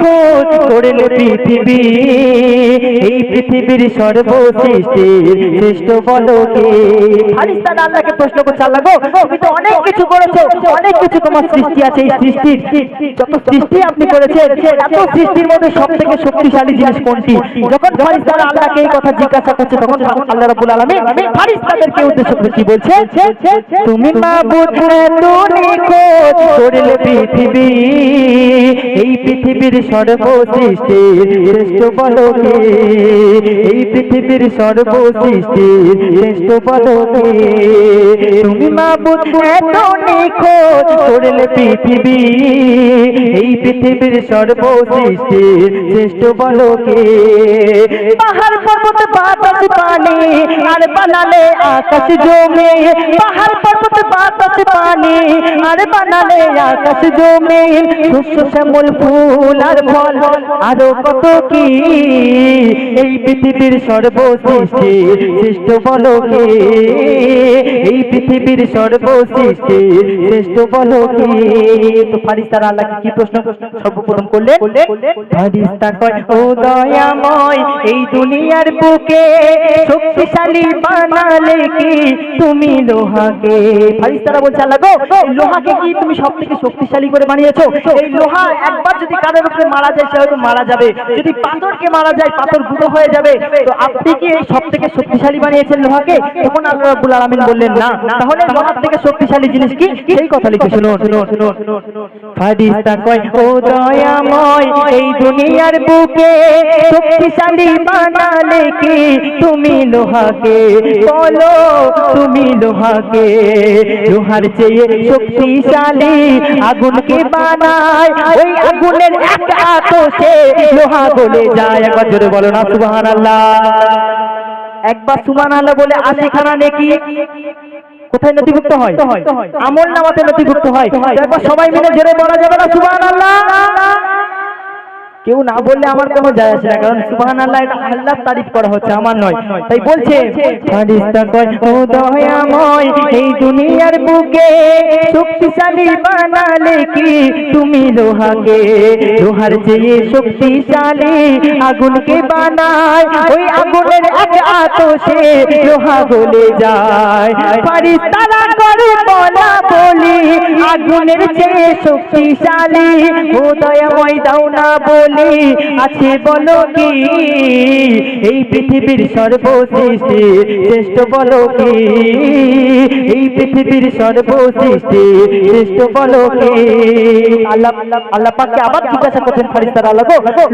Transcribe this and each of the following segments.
খোঁজ পৃথিবী। এই পৃথিবীর শ্রেষ্ঠ বলো কে ফারিস্তান আল্লাহকে প্রশ্ন করছে, আল্লাহ গো, তুমি তো অনেক কিছু করেছ, অনেক কিছু তোমার সৃষ্টি আছে এই সৃষ্টির। যত সৃষ্টি আপনি করেছেন, এত সৃষ্টির মধ্যে শক্তিশালী জিনিস কোনটি? যখন ফারিস্তারা আল্লাহকে এই কথা জিজ্ঞাসা করছে, তখন আল্লাহ রাব্বুল আলামিন ফারিস্তাদেরকে উদ্দেশ্য করে কি বলছে? তুমি মাবুদ তুমি করলে পৃথিবী। এই পৃথিবীর সর্বসৃষ্টির শ্রেষ্ঠ বলো এই পৃথিবীর সর্বসৃষ্টির শ্রেষ্ঠ বলো কে তুমি মাবুদ এত নিখোঁজ করলে পৃথিবী। এই পৃথিবীর সর্বসৃষ্টির শ্রেষ্ঠ বলো কে পাহাড় পর্বত বাতাস পানি আর বানালে আকাশ জমে। পাহাড় পর্বত বাতাস পানি আর বানালে আকাশ জমে শ্যামল ফুল আর ফল। আরও কত কি? এই পৃথিবীর সর্বসৃষ্টির শ্রেষ্ঠ বলো কে এই পৃথিবীর সর্বসৃষ্টির শ্রেষ্ঠ বলো কে তো ফারিস্তারা আল্লাহকে কি প্রশ্ন সর্বপ্রথম করলেন? ফারিস্তা কয় ও দয়াময় এই দুনিয়ার বুকে শক্তিশালী বানালে কি? তুমি লোহাকে। ফারিস্তারা বলছে আল্লাহ গো লোহাকে কি তুমি সব থেকে শক্তিশালী করে বানিয়েছো। এই লোহা একবার যদি কারোর উপরে মারা যায়, সে হয়তো মারা যাবে। যদি পাথরকে মারা যায়, পাথর গুঁড়ো হয়ে যাবে। তো আপনি কি এই সব থেকে শক্তিশালী বানিয়েছেন লোহাকে? তখন আল্লাহ রাব্বুল আলামিন বললেন, না। তাহলে লোহার থেকে শক্তিশালী জিনিস কি? সেই কথা লিখে শুনুন। ফারিস্তা কয়, ও দয়াময়, এই দুনিয়ার বুকে শক্তিশালী বানালে কি তুমি লোহাকে? বলো, তুমি লোহাকে? লোহার চেয়ে শক্তিশালী আগুনকে বানায় ওই আগুনের এক সে লোহা যায়। একবার জোরে বলো না সুবহানাল্লাহ। একবার সুবহানাল্লাহ বলে আশিখানা নেকি। কোথায় নথিভুক্ত হয়? আমল নামাতে নথিভুক্ত হয়। একবার সবাই মিলে জেরে বলা যাবে না, সুবহানাল্লাহ? কেউ না বললে আমার কোনো যায় আসে না, কারণ সুবহান আল্লাহ এটা আল্লাহর তারিফ করা হচ্ছে, আমার নয়। তাই বলছে ফারিস্তা কয়, ও দয়াময়, এই দুনিয়ার বুকে শক্তিশালী বানালে কি তুমি লোহাকে, লোহার চেয়ে শক্তিশালী আগুনকে বানায়, ওই আগুনের এক আতশে লোহা গলে যায়। ফারিস্তারা করে বলা বলি, আগুনের চেয়ে শক্তিশালী, ও দয়াময় দাও না বলি, আছে বলো কি? এই পৃথিবীর সর্বসৃষ্টি শ্রেষ্ঠ বলো কি? এই পৃথিবীর সর্বসৃষ্টি শ্রেষ্ঠ বলো কি? আল্লাহ আল্লাহ পাককে আবার জিজ্ঞাসা করছেন ফারিস্তার আল্লাহ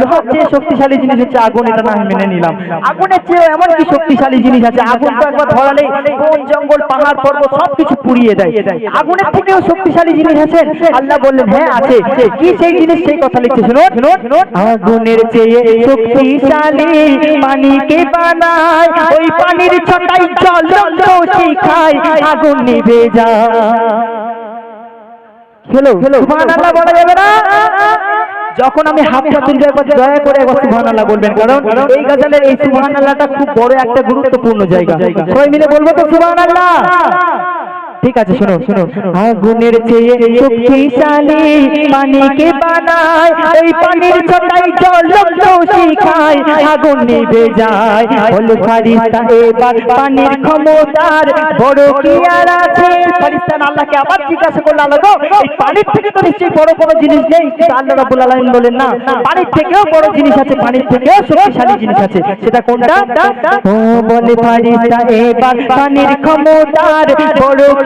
লোহার চেয়ে শক্তিশালী জিনিস হচ্ছে আগুন, এটা না মেনে নিলাম। আগুনের চেয়ে এমন কি শক্তিশালী জিনিস আছে, আগুন তো একবার ধরালে বন, জঙ্গল, পাহাড়, পর্বত সবকিছু পুড়িয়ে দেয়। আগুনের থেকেও শক্তিশালী জিনিস আছে? আল্লাহ বললেন হ্যাঁ আছে। কি সেই জিনিস? সেই কথা লিখছে, শুনুন। আগুনের চেয়ে শক্তিশালী পানিকে বানায়, ওই পানির ছটাই জল শিখায় আগুন নিভে যায়। হ্যালো সুবহানাল্লাহ বলা যাবে না? যখন আমি হাফটা তুলবে একবার দয়া করে একবার সুবহানাল্লাহ বলবেন কারণ এই গাজালের এই সুবহানাল্লাহটা খুব বড় একটা গুরুত্বপূর্ণ জায়গা। সবাই মিলে বলব তো সুবহানাল্লাহ? ঠিক আছে শোনো শোনো আগুনের চেয়ে শক্তিশালী পানিকে বানায় ওই পানির ছটাই জল শিখায় আগুন নিভে যায়। বলে ফারিস্তা এবার পানির ক্ষমতার বড় কি আর আছে ফারিস্তান আল্লাহকে আবার জিজ্ঞাসা করল আল্লাহ গো এই পানির থেকে তো নিশ্চয়ই বড় কোনো জিনিস নেই। আল্লাহ রাব্বুল আলামিন বলেন না পানির থেকেও বড় জিনিস আছে পানির থেকেও শক্তিশালী জিনিস আছে। সেটা কোনটা? ও বলে ফারিস্তা এবার পানির ক্ষমতার বড়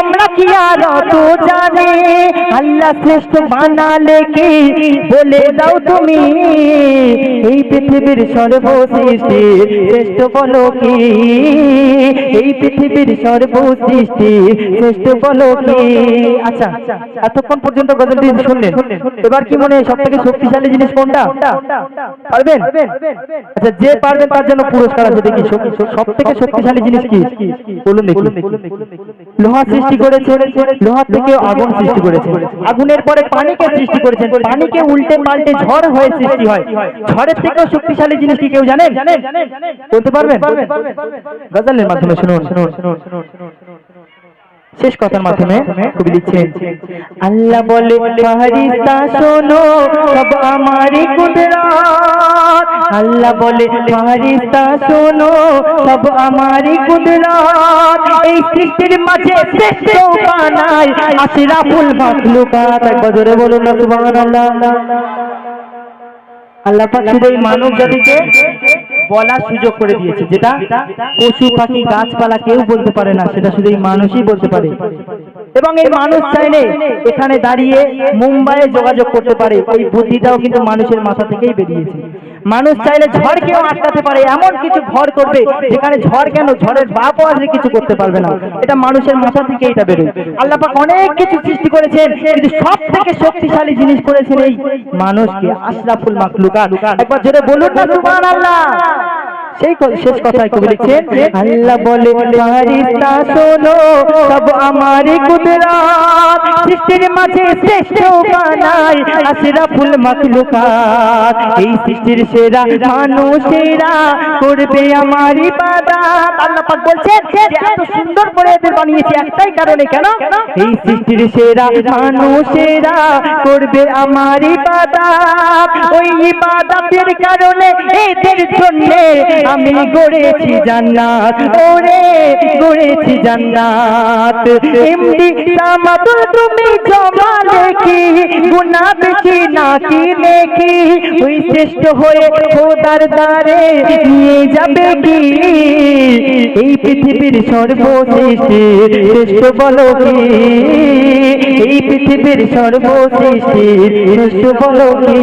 আমরা কি আর অত জানি? আল্লাহ শ্রেষ্ঠ বানালে কি বলে দাও তুমি, এই পৃথিবীর সর্বসৃষ্টি শ্রেষ্ঠ বলো কি? এই পৃথিবীর সর্বসৃষ্টি শ্রেষ্ঠ বলো কি? আচ্ছা এতক্ষণ পর্যন্ত গজলটি শুনলেন। এবার কি মনে হয় সব থেকে শক্তিশালী জিনিস কোনটা? পারবেন? আচ্ছা যে পারবেন তার জন্য পুরস্কার আছে দেখি। সব থেকে শক্তিশালী জিনিস কি? বলুন দেখি। লোহা সৃষ্টি করেছে লোহা থেকে আগুন সৃষ্টি করেছে। আগুনের পরে পানিকে সৃষ্টি করেছেন। পানিকে উল্টে পাল্টে ঝড় হয়ে সৃষ্টি হয়। ঝড়ের থেকেও শক্তিশালী জিনিস কি কেউ জানেন? বলতে পারবেন? গজালের মাধ্যমে শুনুন। শুনুন শুনুন শুনুন শেষ কথার মাধ্যমে কবি লিখছেন আল্লাহ বলে ফারিস্তা শোনো সব আমারই কুদরত। আল্লাহ বলে ফারিস্তা শোনো, সব আমারই কুদরত। এই সৃষ্টির মাঝে শ্রেষ্ঠ ফুল আশরাফুল মাখলুকাত। একবার জোরে বলুন সুবহানাল্লাহ। আল্লাহ শুধু এই মানব জাতিকে বলার সুযোগ করে দিয়েছে। যেটা পশু পাখি, গাছপালা কেউ বলতে পারে না, সেটা শুধু এই মানুষই বলতে পারে। এবং এই মানুষ চাইলে এখানে দাঁড়িয়ে মুম্বাইয়ে যোগাযোগ করতে পারে। এই বুদ্ধিটাও কিন্তু মানুষের মাথা থেকেই বেরিয়েছে। মানুষ চাইলে ঝড়কেও আটকাতে পারে, এমন কিছু ঘর করবে, যেখানে ঝড় কেন? ঝড়ের বাপও আসলে কিছু করতে পারবে না। এটা মানুষের মাথা থেকে এটা বেরোয়। আল্লাহ পাক অনেক কিছু সৃষ্টি করেছেন, কিন্তু সব থেকে শক্তিশালী জিনিস করেছেন এই মানুষকে, আশরাফুল মাকলুকাত একবার জোরে বলুন না সুবহানাল্লাহ। সেই শেষ কথায় কবি লিখছেন আল্লাহ বলে ফারিস্তা শোনো সব আমারই কুদরত সৃষ্টির মাঝে শ্রেষ্ঠ বানাই আশরাফুল মাখলুকাত। এই সৃষ্টির সেরা মানুষেরা করবে আমার আল্লাহ পাক এত সুন্দর করে এদের বানিয়েছি একটাই কারণে কেন? এই সৃষ্টির সেরা মানুষেরা করবে আমার ওই ইবাদতের কারণে এদের জন্য আমি গড়েছি জান্নাত। ওরে, গড়েছি জান্নাত। এমডি তুমি জমা দেখি গুনাহ বেশি নাকি দেখি ওই নিয়ে যাবে কি? এই পৃথিবীর সর্বসৃষ্টি শ্রেষ্ঠ বলো কি? এই পৃথিবীর সর্বসৃষ্টি শ্রেষ্ঠ বলো কি?